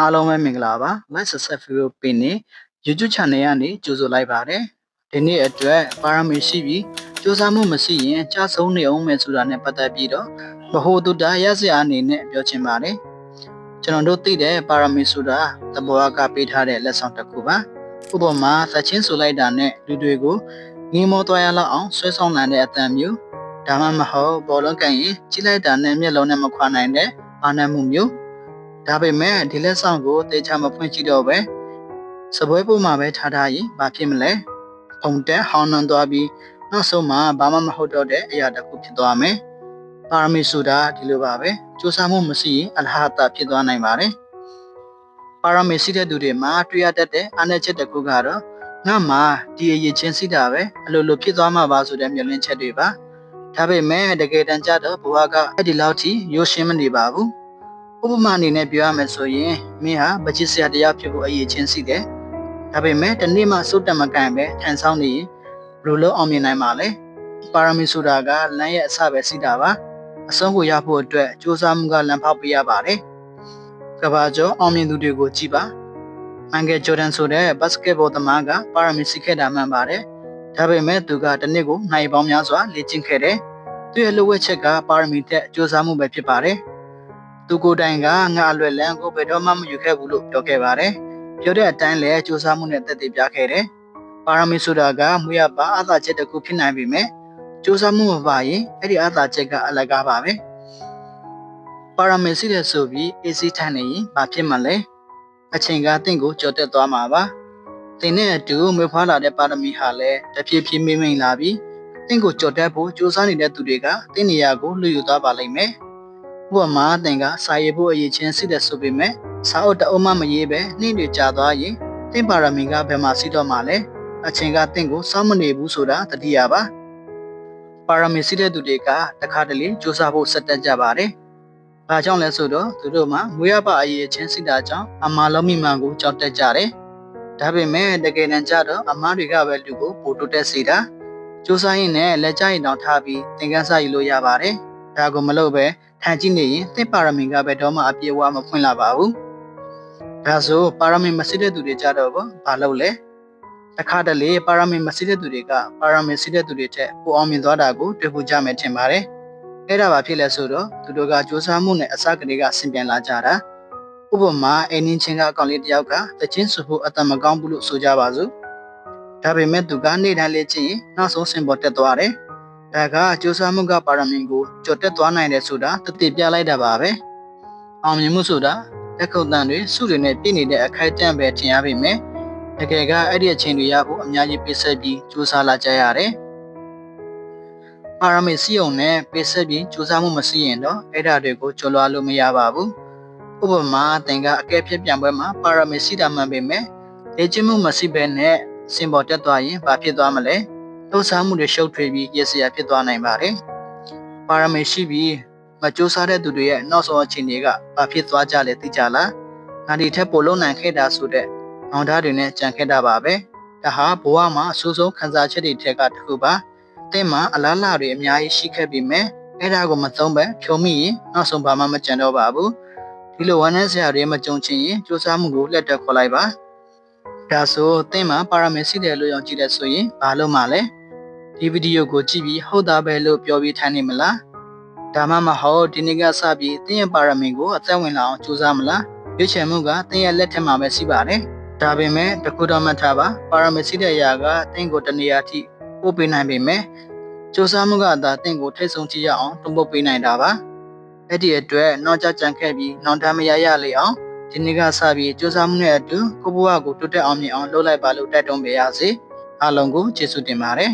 အားလုံးပဲမင်္ဂလာပါ Let's Success Video ပင်နေ YouTube Channel ကနေကြိုဆိုလိုက်ပါတယ်ဒီနေ့အတွက်ပါရမီရှိပြီးစူးစမ်းမှုမရှိရင်ကြာဆုံးနေအောင်မယ်ဆိုတာနဲ့ပတ်သက်ပြီးတော့ဘ ਹੁ တုတ္တရစရာအနေနဲ့ပြောချင်ပါတယ်ကျွန်တော်တို့သိတဲ့ပါရမီဆိုတာသဘောကပေးထားတဲ့လက်ဆောင်တစ်ခုပါဥပမာသချင်းဆိုလိုက်တာနဲ့လူတွေကိုငင်းမောသွားရလောက်အောင်ဆွဲဆောင်နိုင်တဲ့အတန်မျိုးဒါမှမဟုတ်ဘောလုံးကန်ရင်ကြီးလိုက်တာနဲ့မျက်လုံးနဲ့မခွာနိုင်တဲ့အာဏာမှုမျိုး ဒါပေမဲ့ဒီလက်ဆောင်ကိုတေချာမဖွင့်ကြည့်တော့ပဲစပွဲပေါ်မှာပဲထားထားရင်ဘာဖြစ်မလဲပုံတက်ဟောင်းနှံသွားပြီးနောက်ဆုံးမှာဘာမှမဟုတ်တော့တဲ့အရာတစ်ခုဖြစ်သွားမယ်ပါရမီဆိုတာဒီလိုပါပဲစူးစမ်းမှုမရှိရင်အလဟတာဖြစ်သွားနိုင်ပါတယ်ပါရမီရှိတဲ့သူတွေမှာတွေ့ရတတ်တဲ့အားနည်းချက်တစ်ခုကတော့ငါမှဒီအရေးချင်းစိတာပဲအလိုလိုဖြစ်သွားမှာပါဆိုတဲ့မျှော်လင့်ချက်တွေပါဒါပေမဲ့တကယ်တမ်းကျတော့ဘဝကအဲ့ဒီလောက်ထိရိုးရှင်းမနေပါဘူး ဥပမာအနေနဲ့ပြောရမယ်ဆိုရင်မင်းဟာပချစ်ဆရာတရားဖြစ်ဖို့အရေးချင်းရှိတယ်။ဒါပေမဲ့တနေ့မှစုတ်တက်မကန်ပဲထန်ဆောင်နေရင်ဘယ်လိုလုပ်အောင်မြင်နိုင်မှာလဲ။ပါရမီဆိုတာကလမ်းရဲ့အစပဲရှိတာပါ။အဆုံးကိုရဖို့အတွက်စူးစမ်းမှုကလမ်းဖောက်ပေးရပါတယ်။ကဘာကျော်အောင်မြင်သူတွေကိုကြည့်ပါ။မန်ဂယ်ဂျော်ဒန်ဆိုတဲ့ဘတ်စကတ်ဘောသမားကပါရမီစီခဲ့တာမှန်ပါတယ်။ဒါပေမဲ့သူကတစ်နှစ်ကိုနိုင်ပေါင်းများစွာလေ့ကျင့်ခဲ့တယ်။သူရဲ့လိုဝက်ချက်ကပါရမီတက်စူးစမ်းမှုပဲဖြစ်ပါတယ်။ သူကိုယ်တိုင်ကငါအလွယ်လန်းကိုဘယ်တော့မှမယူခဲ့ဘူးလို့ပြောခဲ့ပါတယ်။ပြောတဲ့အတိုင်းလည်းစူးစမ်းမှုနဲ့တက်တည်ပြခဲ့တယ်။ပါရမီဆိုတာကမူရပါအာသာချက်တစ်ခုဖြစ်နိုင်ပေမဲ့စူးစမ်းမှုမပါရင်အဲ့ဒီအာသာချက်ကအလကားပါပဲ။ပါရမီရှိတဲ့ဆိုပြီး AC ထိုင်နေရင်ဘာဖြစ်မှလဲ။အချိန်ကတင့်ကိုကြော်တက်သွားမှာပါ။တင်နဲ့အတူမွေးဖွားလာတဲ့ပါရမီဟာလည်းတဖြည်းဖြည်းမိမ့်မိန်လာပြီးတင့်ကိုကြော်တက်ဖို့စူးစမ်းနေတဲ့သူတွေကတင့်နေရာကိုလူယူသွားပါလိမ့်မယ်။ ဥပမာအသင်ကစာရေးဖို့အရေးချင်းရှိတဲ့ဆိုပေမဲ့စာအုပ်တအုံးမှမရေးပဲနှင်းတွေကြာသွားရင်သင်ပါရမီကဘယ်မှာစီတော့မှာလဲအချိန်ကသင်ကိုစောင့်မနေဘူးဆိုတာတတိယပါပါရမီစီတဲ့သူတွေကတခါတလေစူးစမ်းဖို့စက်တက်ကြပါတယ်။ဘာကြောင့်လဲဆိုတော့သူတို့မှာမွေးရပါအရေးချင်းစီတာကြောင့်အမာလုံးမိမှန်ကိုကြောက်တက်ကြတယ်။ဒါပေမဲ့တကယ်တမ်းကျတော့အမားတွေကပဲလူကိုပိုတိုးတက်စေတာ။စူးစမ်းရင်လည်းလက်ကျရင်တောင်ထားပြီးသင်ခန်းစာယူလို့ရပါတယ်။ဒါကိုမလုပ်ပဲ ခံကြည့်နေရင်သင်ပါရမီကဘယ်တော့မှအပြည့်အဝမဖွင့်လာပါဘူး။ဒါဆိုပါရမီမစစ်တဲ့သူတွေကြတော့ဘာလုပ်လဲ။တခါတလေပါရမီမစစ်တဲ့သူတွေကပါရမီစစ်တဲ့သူတွေထက်ပိုအောင်မြင်သွားတာကိုတွေ့ဖို့ကြမယ်ထင်ပါတယ်။အဲ့ဒါဘာဖြစ်လဲဆိုတော့သူတို့ကစူးစမ်းမှုနဲ့အစကလေးကဆင်ပြန်လာကြတာ။ဥပမာအင်းင်းချင်းကအကောင်လေးတယောက်ကတချင်းစုဖို့အတမကောင်းဘူးလို့ဆိုကြပါစို့။ဒါပေမဲ့သူကနေ့တိုင်းလေ့ကျင့်ရင်နောက်ဆုံးစင်ပေါ်တက်သွားတယ်။ ဒါကကြိုးစားမှုကပါရမီကိုကြော်တက်သွားနိုင်တယ်ဆိုတာတတိပြလိုက်တာပါပဲအောင်မြင်မှုဆိုတာတက်ခုတ်တန်တွေစုတွေနဲ့ပြည့်နေတဲ့အခိုက်အတန့်ပဲထင်ရပေမဲ့တကယ်ကအဲ့ဒီအချိန်တွေရဖို့အများကြီးပေးဆက်ပြီးကြိုးစားလာကြရတယ်ပါရမီစီယုံနဲ့ပေးဆက်ပြီးကြိုးစားမှုမရှိရင်တော့အဲ့ဒါတွေကိုကျော်လွှားလို့မရပါဘူးဥပမာသင်ကအကဲဖြစ်ပြန်ပွဲမှာပါရမီစီတာမှန်ပေမဲ့လေ့ကျင့်မှုမရှိဘဲနဲ့စင်ပေါ်တက်သွားရင်ဘာဖြစ်သွားမလဲ လှုပ်ရှားမှုတွေရှုပ်ထွေးပြီးရစရာဖြစ်သွားနိုင်ပါတယ်။ပါရမီရှိပြီးမကြိုးစားတဲ့သူတွေရဲ့နောက်ဆုံးအခြေအနေကဘာဖြစ်သွားကြလဲသိကြလား။ငါဒီထက်ပိုလုံနိုင်ခဲ့တာဆိုတဲ့နောင်တတွေနဲ့ကြံခဲ့တာပါပဲ။ဒါဟာဘဝမှာအဆိုးဆုံးခံစားချက်တွေထက်ကတစ်ခုပါ။သင်မှာအလားလာတွေအများကြီးရှိခဲ့ပြီးမြဲအဲ့ဒါကိုမသုံးပဲဖြုံမိရင်နောက်ဆုံးဘာမှမကြံတော့ပါဘူး။ဒီလိုဝမ်းနည်းစရာတွေမကြုံချင်ရင်စူးစမ်းမှုကိုလက်တက်ခေါ်လိုက်ပါ။ဒါဆိုသင်မှာပါရမီရှိတယ်လို့ယုံကြည်တဲ့ဆိုရင်ဘာလို့မှလဲ။ ဒီဗီဒီယိုကိုကြည့်ပြီးဟုတ်တာပဲလို့ပြောပြီးထိုင်နေမလားဒါမှမဟုတ်ဒီနေ့ကစပြီးတင်းရဲ့ပါရမီကိုအသက်ဝင်လာအောင်ကြိုးစားမလားရွေးချယ်မှုကတင်းရဲ့လက်ထက်မှာပဲရှိပါတယ်ဒါပေမဲ့တခုတော့မှတ်ထားပါပါရမီရှိတဲ့အရာကတင်းကိုတနေရာထိပို့ပေးနိုင်ပေမဲ့ကြိုးစားမှုကသာတင်းကိုထိတ်ဆုံးကြည့်ရအောင်တွန်းပို့ပေးနိုင်တာပါအဲ့ဒီအတွက်နောက်ကျကြံခဲ့ပြီးနောက်တမ်းမရရလေအောင်ဒီနေ့ကစပြီးကြိုးစားမှုနဲ့အတူကိုဘဝကိုတိုးတက်အောင်မြင်အောင်လုပ်လိုက်ပါလို့တိုက်တွန်းပေးရစေအားလုံးကိုကျေးဇူးတင်ပါတယ်